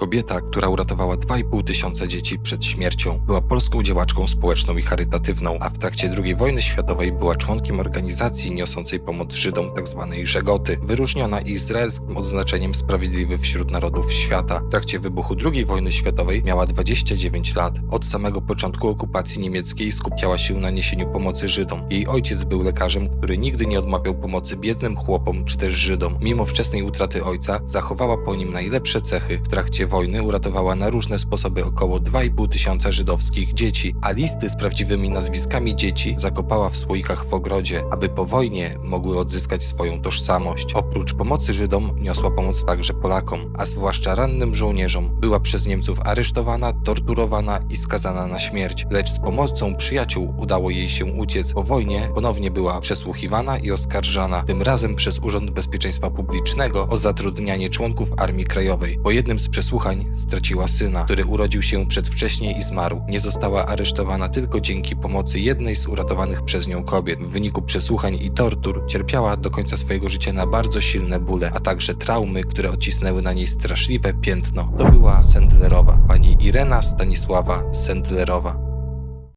Kobieta, która uratowała 2,5 tysiąca dzieci przed śmiercią, była polską działaczką społeczną i charytatywną, a w trakcie II wojny światowej była członkiem organizacji niosącej pomoc Żydom tzw. Żegoty, wyróżniona izraelskim odznaczeniem Sprawiedliwy wśród Narodów Świata. W trakcie wybuchu II wojny światowej miała 29 lat. Od samego początku okupacji niemieckiej skupiała się na niesieniu pomocy Żydom. Jej ojciec był lekarzem, który nigdy nie odmawiał pomocy biednym chłopom czy też Żydom. Mimo wczesnej utraty ojca, zachowała po nim najlepsze cechy. W trakcie wojny uratowała na różne sposoby około 2,5 tysiąca żydowskich dzieci, a listy z prawdziwymi nazwiskami dzieci zakopała w słoikach w ogrodzie, aby po wojnie mogły odzyskać swoją tożsamość. Oprócz pomocy Żydom niosła pomoc także Polakom, a zwłaszcza rannym żołnierzom. Była przez Niemców aresztowana, torturowana i skazana na śmierć, lecz z pomocą przyjaciół udało jej się uciec. Po wojnie ponownie była przesłuchiwana i oskarżana, tym razem przez Urząd Bezpieczeństwa Publicznego o zatrudnianie członków Armii Krajowej. Po jednym z przesłuchań straciła syna, który urodził się przedwcześnie i zmarł. Nie została aresztowana tylko dzięki pomocy jednej z uratowanych przez nią kobiet. W wyniku przesłuchań i tortur cierpiała do końca swojego życia na bardzo silne bóle, a także traumy, które odcisnęły na niej straszliwe piętno. To była Sendlerowa, pani Irena Stanisława Sendlerowa.